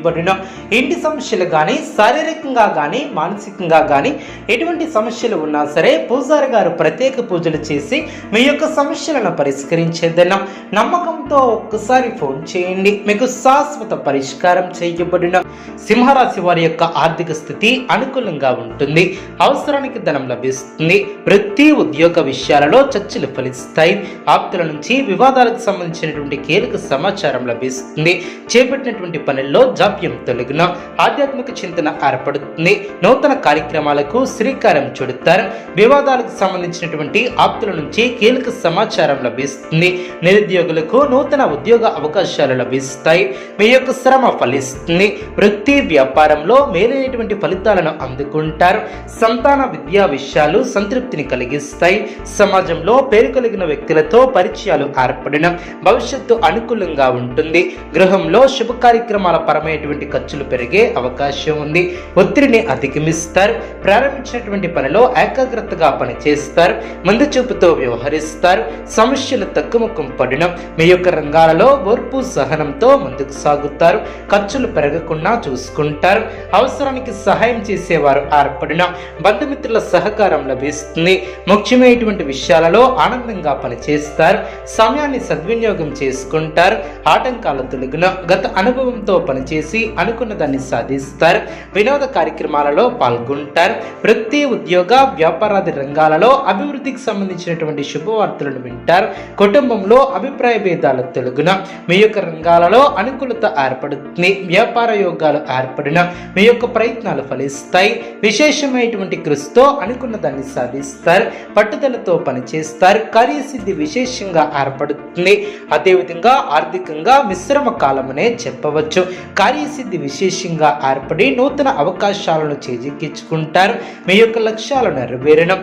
చేయబడిన ఇంటి సమస్యలు కానీ శారీరకంగా కానీ మానసికంగా కానీ ఎటువంటి సమస్యలు ఉన్నా సరే పూజారి గారు ప్రత్యేక పూజలు చేసి మీ యొక్క సమస్యలను పరిష్కరించేదన్నాం. నమ్మకంతో ఒక్కసారి ఫోన్ చేయండి. మీకు శాశ్వత పరిష్కారం చేయబడిన సింహరాశి వారి యొక్క ఆర్థిక స్థితి అనుకూలంగా ఉంటుంది. అవసరానికి ధనం లభిస్తుంది. వృత్తి ఉద్యోగ విషయాలలో చర్చలు ఫలిస్తాయి. ఆప్తుల నుంచి వివాదాలకు సంబంధించినటువంటి కీలక సమాచారం లభిస్తుంది. చేపట్టినటువంటి పనుల్లో కావ్యం తెలుగులో ఆధ్యాత్మిక చింతన ఏర్పడుతుంది నూతన కార్యక్రమాలకు శ్రీకారం చుడతారు. వివాదాలకు సంబంధించినటువంటి ఆప్తుల నుంచి కీలక సమాచారం లభిస్తుంది. నిరుద్యోగులకు నూతన ఉద్యోగ అవకాశాలు లభిస్తాయి. మీ యొక్క శ్రమ ఫలిస్తుంది. వృత్తి వ్యాపారంలో మేలైనటువంటి ఫలితాలను అందుకుంటారు. సంతాన విద్యా విషయాలు సంతృప్తిని కలిగిస్తాయి. సమాజంలో పేరు కలిగిన వ్యక్తులతో పరిచయాలు ఏర్పడిన భవిష్యత్తు అనుకూలంగా ఉంటుంది. గృహంలో శుభ కార్యక్రమాల పరమైన అనేటువంటి ఖర్చులు పెరిగే అవకాశం ఉంది. ఒత్తిడిని అధిగమిస్తారు. ప్రారంభించినటువంటి పనిలో ఏకాగ్రతగా పనిచేస్తారు. ముందు చూపుతో వ్యవహరిస్తారు. సమస్యలు తగ్గుముఖం పడిన. మీ యొక్క రంగాలలో ఓర్పు సహనంతో ముందుకు సాగుతారు. ఖర్చులు పెరగకుండా చూసుకుంటారు. అవసరానికి సహాయం చేసేవారు ఏర్పడిన బంధుమిత్రుల సహకారం లభిస్తుంది. ముఖ్యమైనటువంటి విషయాలలో ఆనందంగా పనిచేస్తారు. సమయాన్ని సద్వినియోగం చేసుకుంటారు. ఆటంకాల తొలగిన గత అనుభవంతో పనిచేసి అనుకున్న దాన్ని సాధిస్తారు. వినోద కార్యక్రమాలలో పాల్గొంటారు. వృత్తి ఉద్యోగ వ్యాపారాది రంగాలలో అభివృద్ధికి సంబంధించినటువంటి శుభవార్తలను వింటారు. కుటుంబంలో అభిప్రాయ భేదాలు తొలగున. మీ యొక్క రంగాలలో అనుకూలత ఏర్పడుతుంది. వ్యాపార యోగాలు ఏర్పడిన మీ యొక్క ప్రయత్నాలు ఫలిస్తాయి. విశేషమైనటువంటి కృషితో అనుకున్న దాన్ని సాధిస్తారు. పట్టుదలతో పనిచేస్తారు. కార్యసిద్ధి విశేషంగా ఏర్పడుతుంది. అదేవిధంగా ఆర్థికంగా మిశ్రమ కాలమనే చెప్పవచ్చు. కార్యసిద్ధి విశేషంగా ఏర్పడి నూతన అవకాశాలను చేజిక్కించుకుంటారు. మీ యొక్క లక్ష్యాలు నెరవేరడం.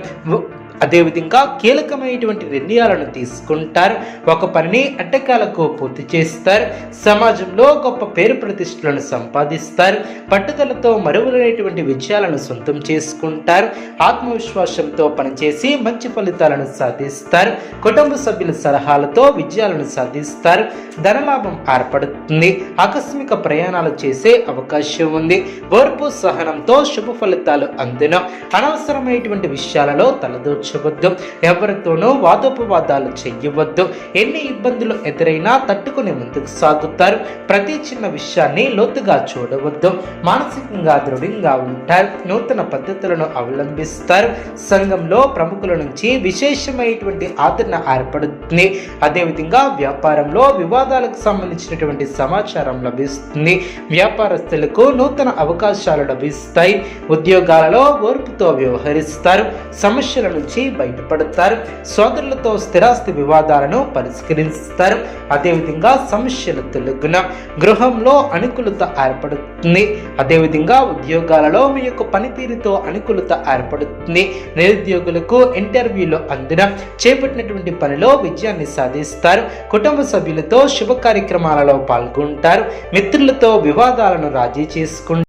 అదేవిధంగా కీలకమైనటువంటి నిర్ణయాలను తీసుకుంటారు. ఒక పనిని అట్టకాలకు పూర్తి చేస్తారు. సమాజంలో గొప్ప పేరు ప్రతిష్టలను సంపాదిస్తారు. పట్టుదలతో మరువలేనటువంటి విజయాలను సొంతం చేసుకుంటారు. ఆత్మవిశ్వాసంతో పనిచేసి మంచి ఫలితాలను సాధిస్తారు. కుటుంబ సభ్యుల సలహాలతో విజయాలను సాధిస్తారు. ధనలాభం ఏర్పడుతుంది. ఆకస్మిక ప్రయాణాలు చేసే అవకాశం ఉంది. ఓర్పు సహనంతో శుభ ఫలితాలు అందిన. అనవసరమైనటువంటి విషయాలలో తలదూర్చు ఉంచవద్దు ఎవరితోనూ వాదోపవాదాలు చెయ్యవద్దు ఎన్ని ఇబ్బందులు ఎదురైనా తట్టుకుని ముందుకు సాగుతారు. ప్రతి చిన్న విషయాన్ని లోతుగా చూడవద్దు. మానసికంగా దృఢంగా ఉంటారు. నూతన పద్ధతులను అవలంబిస్తారు. సంఘంలో ప్రముఖుల నుంచి విశేషమైనటువంటి ఆదరణ ఏర్పడుతుంది. అదేవిధంగా వ్యాపారంలో వివాదాలకు సంబంధించినటువంటి సమాచారం లభిస్తుంది. వ్యాపారస్తులకు నూతన అవకాశాలు లభిస్తాయి. ఉద్యోగాలలో ఓర్పుతో వ్యవహరిస్తారు. సమస్యల నుంచి బయటపడతారు. సోదరులతో స్థిరాస్తి వివాదాలను పరిష్కరిస్తారు. అదేవిధంగా సమస్యలు తొలగున గృహంలో అనుకూలత ఏర్పడుతుంది. అదేవిధంగా ఉద్యోగాలలో మీ యొక్క పనితీరుతో అనుకూలత ఏర్పడుతుంది. నిరుద్యోగులకు ఇంటర్వ్యూలో అందిన చేపట్టినటువంటి పనిలో విజయాన్ని సాధిస్తారు. కుటుంబ సభ్యులతో శుభ కార్యక్రమాలలో పాల్గొంటారు. మిత్రులతో వివాదాలను రాజీ చేసుకుంటారు.